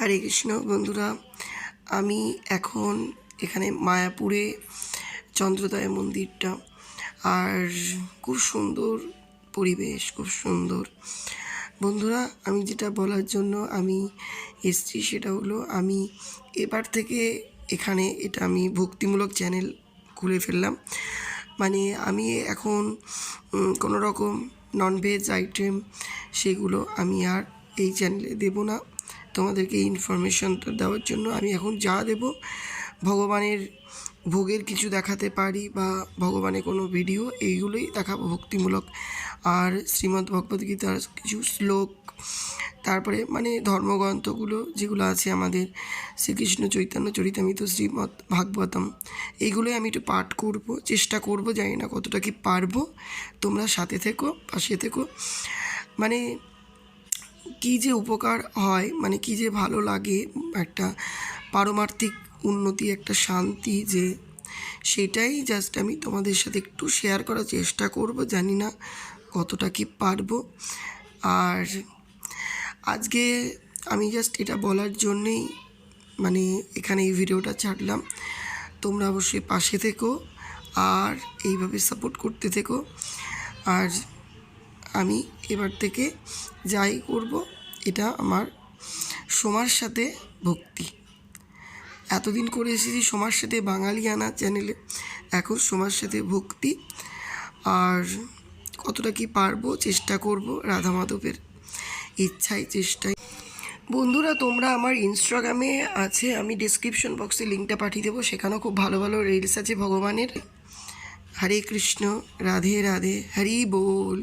হরে কৃষ্ণ। বন্ধুরা, আমি এখন এখানে মায়াপুরে চন্দ্রদয় মন্দিরটা। আর খুব সুন্দর পরিবেশ, খুব সুন্দর। বন্ধুরা, আমি যেটা বলার জন্য আমি এসছি সেটা হলো, আমি এবার থেকে এখানে এটা আমি ভক্তিমূলক চ্যানেল খুলে ফেললাম। মানে আমি এখন কোনো রকম ননভেজ আইটেম সেগুলো আমি আর এই চ্যানেলে দেবো না। তোমাদেরকে ইনফরমেশনটা দেওয়ার জন্য আমি এখন যা দেব, ভগবানের ভোগের কিছু দেখাতে পারি বা ভগবানের কোনো ভিডিও এইগুলোই দেখাবো ভক্তিমূলক। আর শ্রীমদ্ ভগবদ্গীতার কিছু শ্লোক, তারপরে মানে ধর্মগ্রন্থগুলো যেগুলো আছে আমাদের, শ্রীকৃষ্ণ চৈতন্য চরিতামিত শ্রীমৎ ভাগবতম, এইগুলোই আমি একটু পাঠ করব, চেষ্টা করব, জানি না কতটা কি পারব। তোমরা সাথে থেকো, পাশে থেকো। মানে কী যে উপকার হয় মানে কী যে ভালো লাগে, একটা পারমার্থিক উন্নতি, একটা শান্তি যে সেটাই জাস্ট আমি তোমাদের সাথে একটু শেয়ার করার চেষ্টা করব, জানি না কতটা কি পারব। আর আজকে আমি জাস্ট এটা বলার জন্যেই মানে এখানে এই ভিডিওটা ছাড়লাম। তোমরা অবশ্যই পাশে থেকো আর এইভাবে সাপোর্ট করতে থেকো। আর আমি এবার থেকে যাই করব। এটা আমার সোমার সাথে ভক্তি। এতদিন করে এসেছি সোমার সাথে বাঙালিয়ানা চ্যানেলে এখন সোমার সাথে ভক্তি। আর কতটা কি পারব চেষ্টা করব রাধা মাধবের ইচ্ছায়, চেষ্টায়। বন্ধুরা, তোমরা আমার ইনস্টাগ্রামে আছে, আমি ডিসক্রিপশন বক্সে লিঙ্কটা পাঠিয়ে দেবো। সেখানেও খুব ভালো ভালো রিলস আছে ভগবানের। হরে কৃষ্ণ, রাধে রাধে, হরি বল।